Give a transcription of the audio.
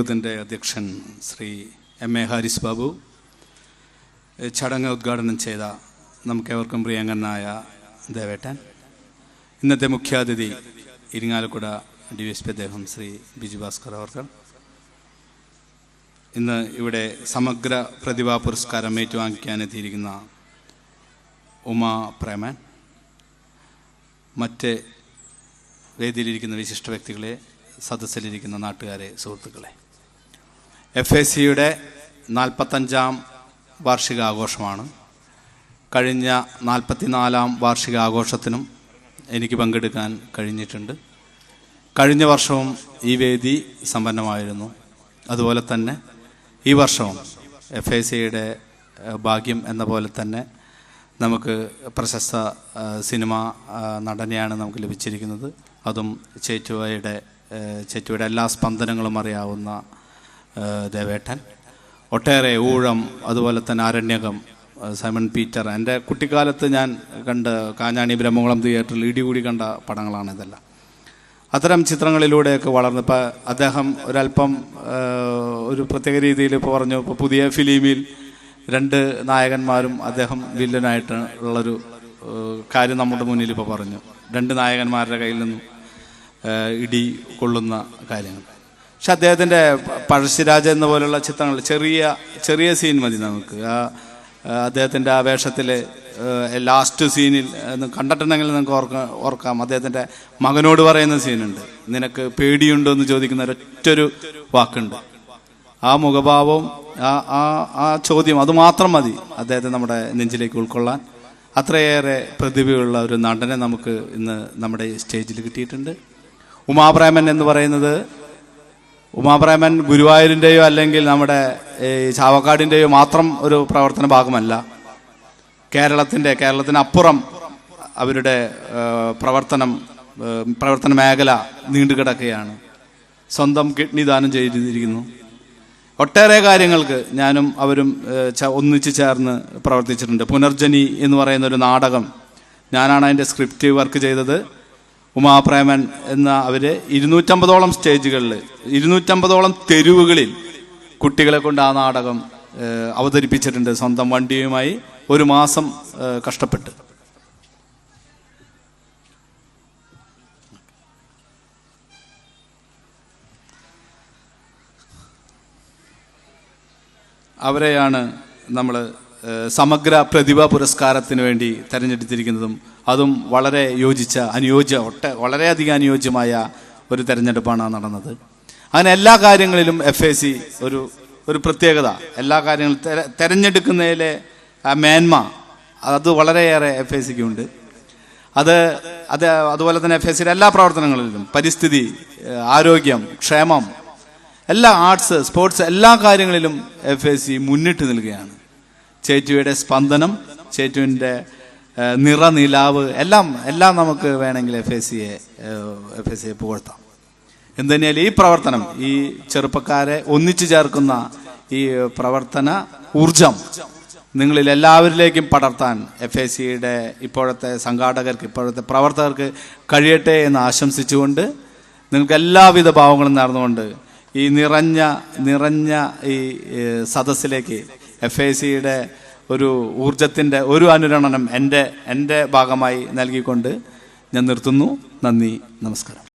യോഗത്തിന്റെ അധ്യക്ഷൻ Shri M A Haris Babu. ചടങ്ങ് ഉദ്ഘാടനം ചെയ്ത നമുക്കേവർക്കും പ്രിയങ്കനായ ദേവേട്ടൻ. ഇന്നത്തെ മുഖ്യാതിഥി ഇരിങ്ങാലക്കുട ഡി എസ് പി അദ്ദേഹം ശ്രീ ബിജു ഭാസ്കർ അവർക്കർ ഇന്ന് ഇവിടെ സമഗ്ര പ്രതിഭാ പുരസ്കാരം ഏറ്റുവാങ്ങിക്കാനെത്തിയിരിക്കുന്ന ഉമാ പ്രേമൻ. മറ്റ് വേദിയിലിരിക്കുന്ന വിശിഷ്ട വ്യക്തികളെ സദസ്സിലിരിക്കുന്ന നാട്ടുകാരെ സുഹൃത്തുക്കളെ. എഫ് എ സിയുടെ നാൽപ്പത്തഞ്ചാം വാർഷികാഘോഷമാണ്. കഴിഞ്ഞ നാൽപ്പത്തിനാലാം വാർഷികാഘോഷത്തിനും എനിക്ക് പങ്കെടുക്കാൻ കഴിഞ്ഞിട്ടുണ്ട്. കഴിഞ്ഞ വർഷവും ഈ വേദി സമ്പന്നമായിരുന്നു. അതുപോലെ തന്നെ ഈ വർഷവും എഫ് എ സിയുടെ ഭാഗ്യം എന്ന പോലെ തന്നെ നമുക്ക് പ്രശസ്ത സിനിമ നടനെയാണ് നമുക്ക് ലഭിച്ചിരിക്കുന്നത്. അതും ചേറ്റുവയുടെ ചേറ്റുവയുടെ എല്ലാ സ്പന്ദനങ്ങളും അറിയാവുന്ന ദേവേട്ടൻ. ഒട്ടേറെ ഊഴം അതുപോലെ തന്നെ ആരണ്യകം സൈമൺ പീറ്റർ. എന്റെ കുട്ടിക്കാലത്ത് ഞാൻ കണ്ട് കാഞ്ഞാണി ബ്രഹ്മകുളം തിയേറ്ററിൽ ഇടികൂടി കണ്ട പടങ്ങളാണ് ഇതെല്ലാം. അത്തരം ചിത്രങ്ങളിലൂടെയൊക്കെ വളർന്നു ഇപ്പം അദ്ദേഹം ഒരല്പം ഒരു പ്രത്യേക രീതിയിൽ ഇപ്പോൾ പറഞ്ഞു ഇപ്പോൾ പുതിയ ഫിലിമിൽ രണ്ട് നായകന്മാരും അദ്ദേഹം വില്ലനായിട്ട് ഉള്ളൊരു കാര്യം നമ്മുടെ മുന്നിൽ ഇപ്പോൾ പറഞ്ഞു. രണ്ട് നായകന്മാരുടെ കയ്യിൽ നിന്നും ഇടി കൊള്ളുന്ന കാര്യങ്ങൾ. പക്ഷെ അദ്ദേഹത്തിന്റെ പഴശ്ശിരാജ എന്ന പോലുള്ള ചിത്രങ്ങൾ ചെറിയ ചെറിയ സീൻ മതി നമുക്ക്. ആ അദ്ദേഹത്തിന്റെ ആ വേഷത്തിലെ ലാസ്റ്റ് സീനിൽ കണ്ടിട്ടുണ്ടെങ്കിൽ നിങ്ങൾക്ക് ഓർക്ക ഓർക്കാം. അദ്ദേഹത്തിന്റെ മകനോട് പറയുന്ന സീനുണ്ട് നിനക്ക് പേടിയുണ്ടോ എന്ന് ചോദിക്കുന്ന ഒരൊറ്റൊരു വാക്കുണ്ട്. ആ മുഖഭാവവും ആ ആ ആ ചോദ്യം അതുമാത്രം മതി അദ്ദേഹത്തെ നമ്മുടെ നെഞ്ചിലേക്ക് ഉൾക്കൊള്ളാൻ. അത്രയേറെ പ്രതിഭയുള്ള ഒരു നടനെ നമുക്ക് ഇന്ന് നമ്മുടെ സ്റ്റേജിൽ കിട്ടിയിട്ടുണ്ട്. ഉമാപ്രേമൻ എന്ന് പറയുന്നത് ഉമാപ്രേമൻ ഗുരുവായൂരിന്റെയോ അല്ലെങ്കിൽ നമ്മുടെ ഈ ചാവക്കാടിന്റെയോ മാത്രം ഒരു പ്രവർത്തന ഭാഗമല്ല. കേരളത്തിന്റെ കേരളത്തിനപ്പുറം അവരുടെ പ്രവർത്തനം പ്രവർത്തന മേഖല നീണ്ടുകിടക്കുകയാണ്. സ്വന്തം കിഡ്നി ദാനം ചെയ്തിരിക്കുന്നു. ഒട്ടേറെ കാര്യങ്ങൾക്ക് ഞാനും അവരും ഒന്നിച്ചു ചേർന്ന് പ്രവർത്തിച്ചിട്ടുണ്ട്. പുനർജനി എന്ന് പറയുന്ന ഒരു നാടകം ഞാനാണ് അതിന്റെ സ്ക്രിപ്റ്റ് വർക്ക് ചെയ്തത്. ഉമാപ്രേമൻ എന്ന അവർ ഇരുന്നൂറ്റമ്പതോളം സ്റ്റേജുകളിൽ ഇരുന്നൂറ്റമ്പതോളം തെരുവുകളിൽ കുട്ടികളെ കൊണ്ട് ആ നാടകം അവതരിപ്പിച്ചിട്ടുണ്ട്. സ്വന്തം വണ്ടിയുമായി ഒരു മാസം കഷ്ടപ്പെട്ട്. അവരെയാണ് നമ്മൾ സമഗ്ര പ്രതിഭാ പുരസ്കാരത്തിന് വേണ്ടി തിരഞ്ഞെടുത്തിരിക്കുന്നതും അതും വളരെ യോജിച്ച അനുയോജ്യ ഒട്ട വളരെയധികം അനുയോജ്യമായ ഒരു തിരഞ്ഞെടുപ്പാണ് നടന്നത്. അങ്ങനെ എല്ലാ കാര്യങ്ങളിലും എഫ് എ സി ഒരു ഒരു പ്രത്യേകത. എല്ലാ കാര്യങ്ങളും തെര- തെരഞ്ഞെടുക്കുന്നതിലെ ആ മേന്മ അത് വളരെയേറെ എഫ് എ സിക്ക് ഉണ്ട് അത് അത് അതുപോലെ തന്നെ എഫ് എസ് സിയുടെ എല്ലാ പ്രവർത്തനങ്ങളിലും പരിസ്ഥിതി ആരോഗ്യം ക്ഷേമം എല്ലാ ആർട്സ് സ്പോർട്സ് എല്ലാ കാര്യങ്ങളിലും എഫ് എസ് സി മുന്നിട്ട് നിൽക്കുകയാണ്. ചേറ്റുവിയുടെ സ്പന്ദനം ചേറ്റുവിന്റെ നിറനിലാവ് എല്ലാം എല്ലാം നമുക്ക് വേണമെങ്കിൽ എഫ് എസ് സിയെ എഫ് എസ് സിയെ പുകഴ്ത്താം. എന്തുതന്നെയാലും ഈ പ്രവർത്തനം ഈ ചെറുപ്പക്കാരെ ഒന്നിച്ചു ചേർക്കുന്ന ഈ പ്രവർത്തന ഊർജം നിങ്ങളിൽ എല്ലാവരിലേക്കും പടർത്താൻ എഫ് എ സിയുടെ ഇപ്പോഴത്തെ സംഘാടകർക്ക് ഇപ്പോഴത്തെ പ്രവർത്തകർക്ക് കഴിയട്ടെ എന്ന് ആശംസിച്ചുകൊണ്ട് നിങ്ങൾക്ക് എല്ലാവിധ ഭാവങ്ങളും നേർന്നുകൊണ്ട് ഈ നിറഞ്ഞ നിറഞ്ഞ ഈ സദസ്സിലേക്ക് എഫ് എ സിയുടെ ഒരു ഊർജത്തിന്റെ ഒരു അനുരണനം എന്റെ എന്റെ ഭാഗമായി നൽകിക്കൊണ്ട് ഞാൻ നിർത്തുന്നു. നന്ദി നമസ്കാരം.